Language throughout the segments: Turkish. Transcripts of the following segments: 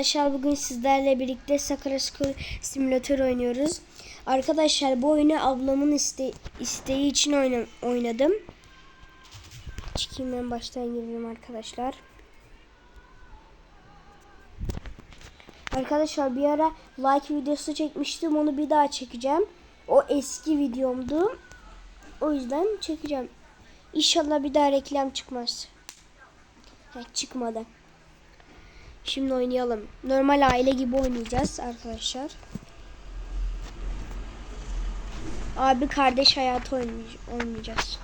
Arkadaşlar bugün sizlerle birlikte Sakura School Simulator oynuyoruz. Arkadaşlar bu oyunu ablamın iste isteği için oyna oynadım. Çıkayım ben baştan girelim arkadaşlar. Arkadaşlar bir ara like videosu çekmiştim onu bir daha çekeceğim. O eski videomdu. O yüzden çekeceğim. İnşallah bir daha reklam çıkmaz. Heh, çıkmadı. Şimdi oynayalım. Normal aile gibi oynayacağız arkadaşlar. Abi kardeş hayatı oynay- oynayacağız.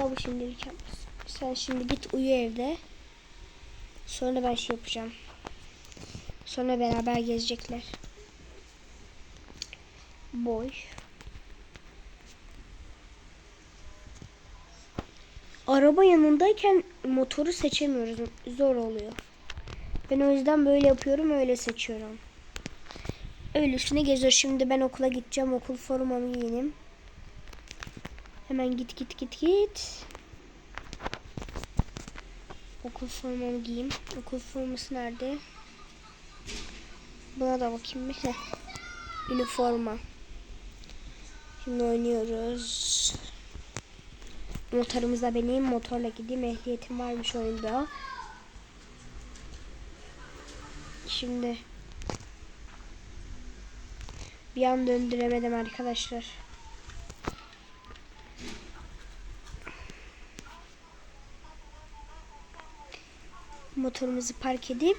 Bu şimdilik yapmaz. Sen şimdi git uyu evde. Sonra ben şey yapacağım. Sonra beraber gezecekler. Boy. Araba yanındayken motoru seçemiyoruz. Zor oluyor. Ben o yüzden böyle yapıyorum öyle seçiyorum. Öylesine geziyor. Şimdi ben okula gideceğim. Okul formamı giyineyim. Hemen git git git git. Okul formamı giyeyim. Okul forması nerede? Buna da bakayım bir. Heh. Üniforma. Şimdi oynuyoruz. Motorumuza bineyim. Motorla gideyim. Ehliyetim varmış oyunda. Şimdi bir an döndüremedim arkadaşlar. Motorumuzu park edip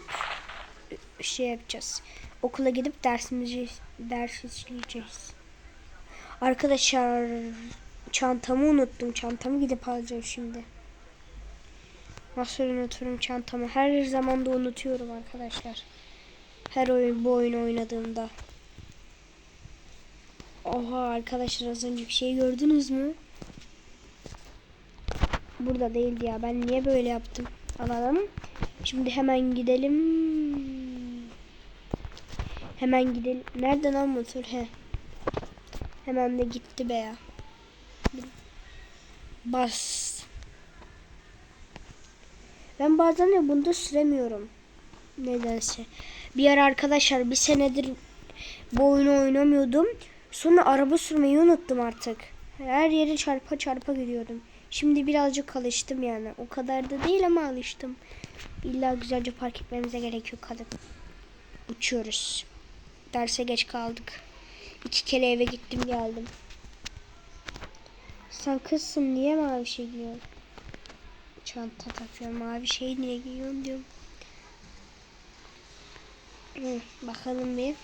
şey yapacağız. Okula gidip dersimizi ders işleyeceğiz. Arkadaşlar çantamı unuttum. Çantamı gidip alacağım şimdi. Nasıl unuturum çantamı? Her zaman da unutuyorum arkadaşlar. Her oyun bu oyunu oynadığımda. Oha arkadaşlar az önce bir şey gördünüz mü? Burada değildi ya. Ben niye böyle yaptım? Alalım. Şimdi hemen gidelim. Hemen gidelim. Nereden lan motor? He. Hemen de gitti be ya. Bas. Ben bazen de bunda süremiyorum. Nedense. Bir ara arkadaşlar bir senedir bu oyunu oynamıyordum. Sonra araba sürmeyi unuttum artık. Her yere çarpa çarpa gidiyordum. Şimdi birazcık alıştım yani. O kadar da değil ama alıştım. İlla güzelce park etmemize gerek yok. Hadi. Uçuyoruz. Derse geç kaldık. İki kere eve gittim geldim. Sen kızsın niye mavi şey giyiyorsun? Çanta takıyorum. Mavi şey niye giyiyorsun diyorum. Bakalım bir.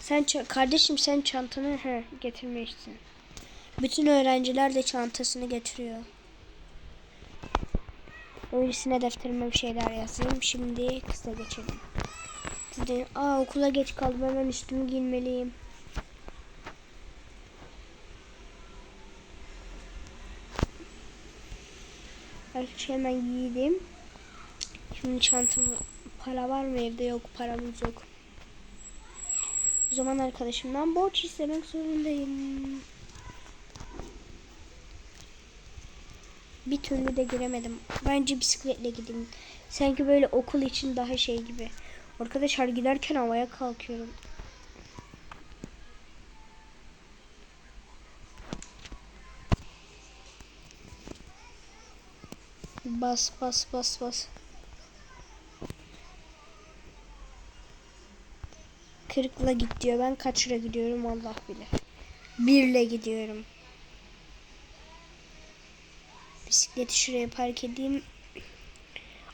Sen kardeşim sen çantanı he, getirmişsin. Bütün öğrenciler de çantasını getiriyor. Öylesine defterime bir şeyler yazayım. Şimdi kısa geçelim. Size, aa okula geç kaldım hemen üstümü giyinmeliyim. Arkadaşlar hemen giydim. Şimdi çantamı para var mı evde yok paramız yok. O zaman arkadaşımdan borç istemek zorundayım. Bir türlü de giremedim. Bence bisikletle gideyim. Sanki böyle okul için daha şey gibi. Arkadaşlar giderken havaya kalkıyorum. Bas bas bas bas. Kırıkla git diyor. Ben kaçıra gidiyorum Allah bilir. Birle gidiyorum. Bisikleti şuraya park edeyim.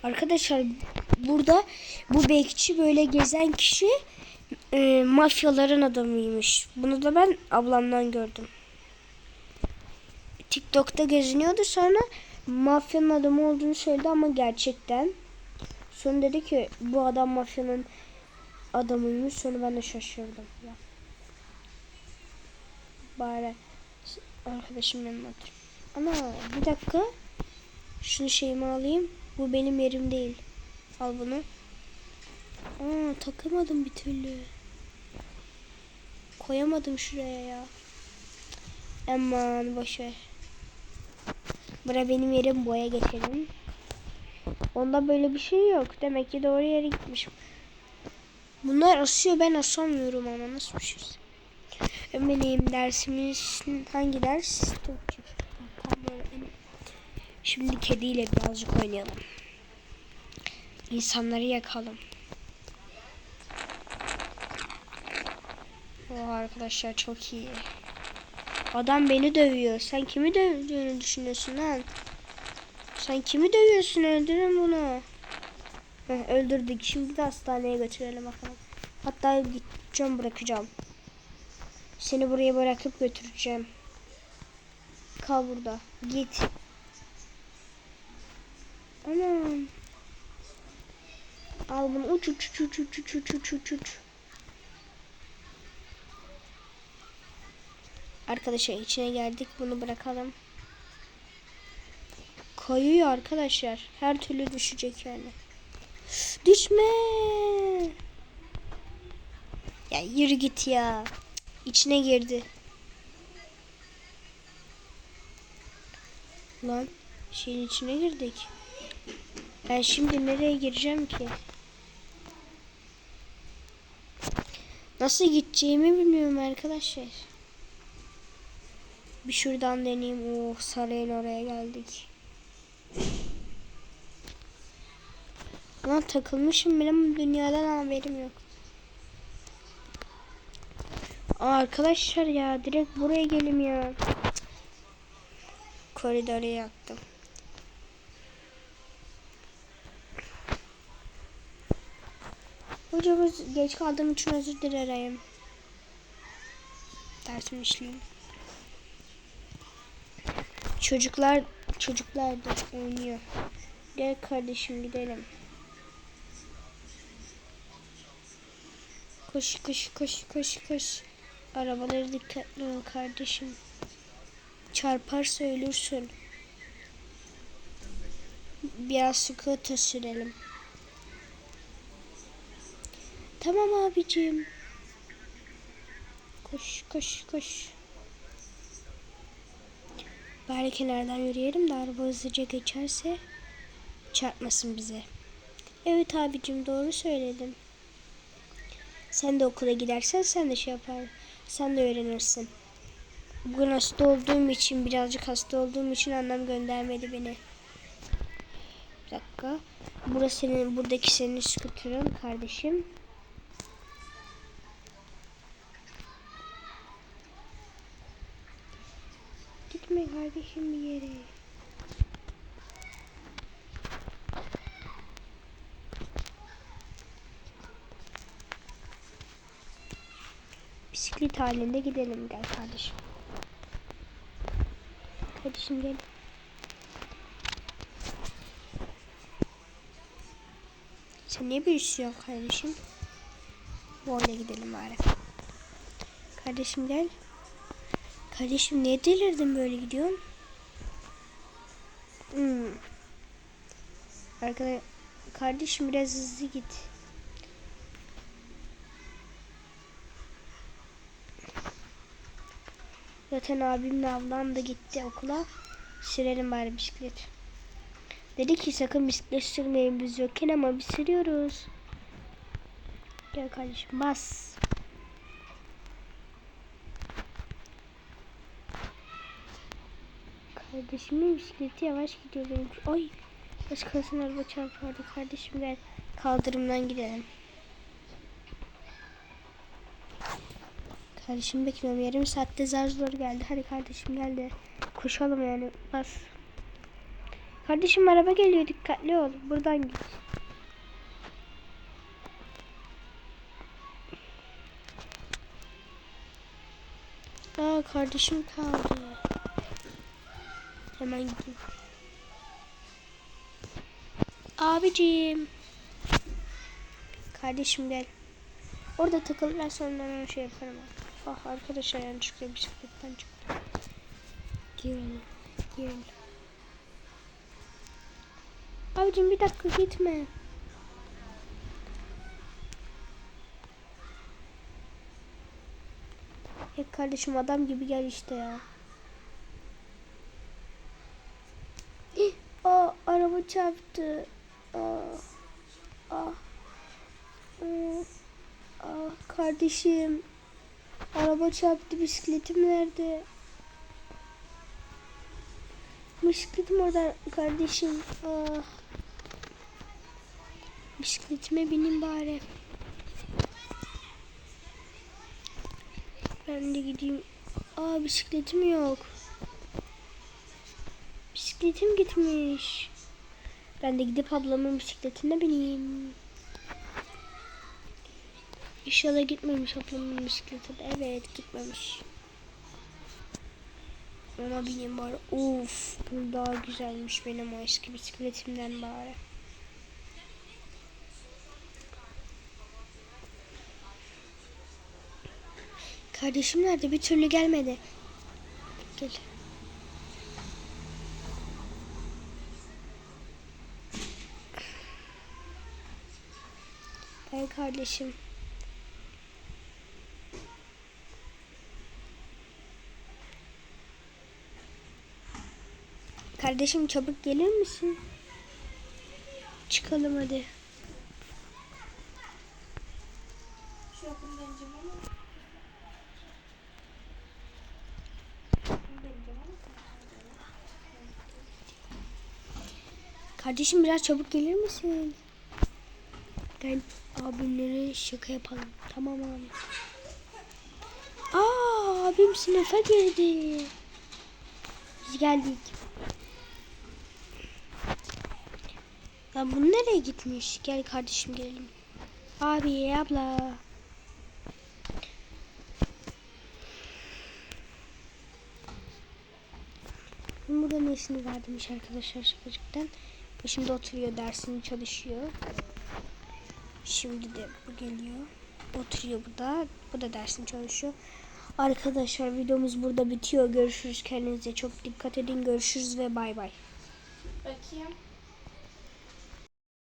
Arkadaşlar burada bu bekçi böyle gezen kişi e, mafyaların adamıymış. Bunu da ben ablamdan gördüm. TikTok'ta geziniyordu sonra mafyanın adamı olduğunu söyledi ama gerçekten. Sonra dedi ki bu adam mafyanın adamıymış. Sonra ben de şaşırdım. Ya. Bari arkadaşım yanına oturayım. Ama bir dakika. Şunu şeyimi alayım. Bu benim yerim değil. Al bunu. Aa takamadım bir türlü. Koyamadım şuraya ya. Aman boşver. Bura benim yerim boya geçelim. Onda böyle bir şey yok. Demek ki doğru yere gitmişim. Bunlar asıyor ben asamıyorum ama nasıl bir şey? Benim dersimiz hangi ders? Şimdi kediyle birazcık oynayalım. İnsanları yakalım. Oh arkadaşlar çok iyi. Adam beni dövüyor. Sen kimi dövdüğünü düşünüyorsun lan? Sen kimi dövüyorsun? Öldürün bunu. Heh, öldürdük. Şimdi de hastaneye götürelim bakalım. Hatta gideceğim bırakacağım. Seni buraya bırakıp götüreceğim. Kal burada. Git. Anam. Al bunu uç uç uç uç uç uç uç uç uç uç. Arkadaşlar içine geldik. Bunu bırakalım. Kayıyor arkadaşlar. Her türlü düşecek yani. Düşme. Ya yürü git ya. İçine girdi. Lan şeyin içine girdik. Ben şimdi nereye gireceğim ki? Nasıl gideceğimi bilmiyorum arkadaşlar. Bir şuradan deneyeyim. Oh sarayın oraya geldik. Lan takılmışım benim dünyadan haberim yok. Arkadaşlar ya direkt buraya gelim ya. Koridoru yaktım. Hocamız geç kaldığım için özür dilerim. Dersim işleyeyim. Çocuklar çocuklar da oynuyor. Gel kardeşim gidelim. Koş koş koş koş koş. Arabaları dikkatli ol kardeşim. Çarparsa ölürsün. Biraz sıkıntı sürelim. Tamam abicim. Koş koş koş. Bari kenardan yürüyelim de araba hızlıca geçerse çarpmasın bize. Evet abicim doğru söyledin. Sen de okula gidersen sen de şey yapar. Sen de öğrenirsin. Bugün hasta olduğum için birazcık hasta olduğum için annem göndermedi beni. Bir dakika. Burası senin buradaki senin skuterın kardeşim. Gitme kardeşim bir yere. Bisiklet halinde gidelim gel kardeşim. Kardeşim gel. Sen niye bir yok kardeşim? Böyle gidelim bari. Kardeşim gel. Kardeşim niye delirdin böyle gidiyorsun? Hmm. Arkadaş, kardeşim biraz hızlı git. Zaten abimle ablam da gitti okula. Sürelim bari bisiklet. Dedi ki sakın bisiklet sürmeyin biz yokken ama biz sürüyoruz. Gel kardeşim bas. Kardeşimin bisikleti yavaş gidiyor benim. Oy. Başkasının araba çarpardı. Kardeşim gel. Kaldırımdan gidelim. Kardeşim bekliyorum. Yarım saatte zar geldi. Hadi kardeşim geldi. Koşalım yani. Bas. Kardeşim araba geliyor. Dikkatli ol. Buradan git. Aa kardeşim kaldı. Hemen gideyim. Abicim. Kardeşim gel. Orada takıl ben onu şey yaparım. Ah arkadaşlar yanlışlıkla bisikletten çıktı. Girelim. Girelim. Abicim bir dakika gitme. Ya kardeşim adam gibi gel işte ya. Aa araba çarptı. Ah. Ah. Ah. Ah, kardeşim. Araba çarptı. Bisikletim nerede? Bisikletim orada kardeşim. Ah. Bisikletime bineyim bari. Ben de gideyim. Aa bisikletim yok. Bisikletim gitmiş. Ben de gidip ablamın bisikletine bineyim. İnşallah gitmemiş ablamın bisikleti. Evet gitmemiş. Ona bineyim bari. Uf bu daha güzelmiş benim o eski bisikletimden bari. Kardeşim nerede? Bir türlü gelmedi. Gel. Ben kardeşim. Kardeşim çabuk gelir misin? Çıkalım hadi. Kardeşim biraz çabuk gelir misin? Gel abimlere şaka yapalım. Tamam abi. Aa abim sınıfa girdi. Biz geldik. Lan bu nereye gitmiş? Gel kardeşim gelelim. Abi abla. Burada nesini verdimiş arkadaşlar şakacıktan. Bu şimdi oturuyor dersini çalışıyor. Şimdi de bu geliyor. Oturuyor bu da. Bu da dersini çalışıyor. Arkadaşlar videomuz burada bitiyor. Görüşürüz. Kendinize çok dikkat edin. Görüşürüz ve bay bay. Bakayım.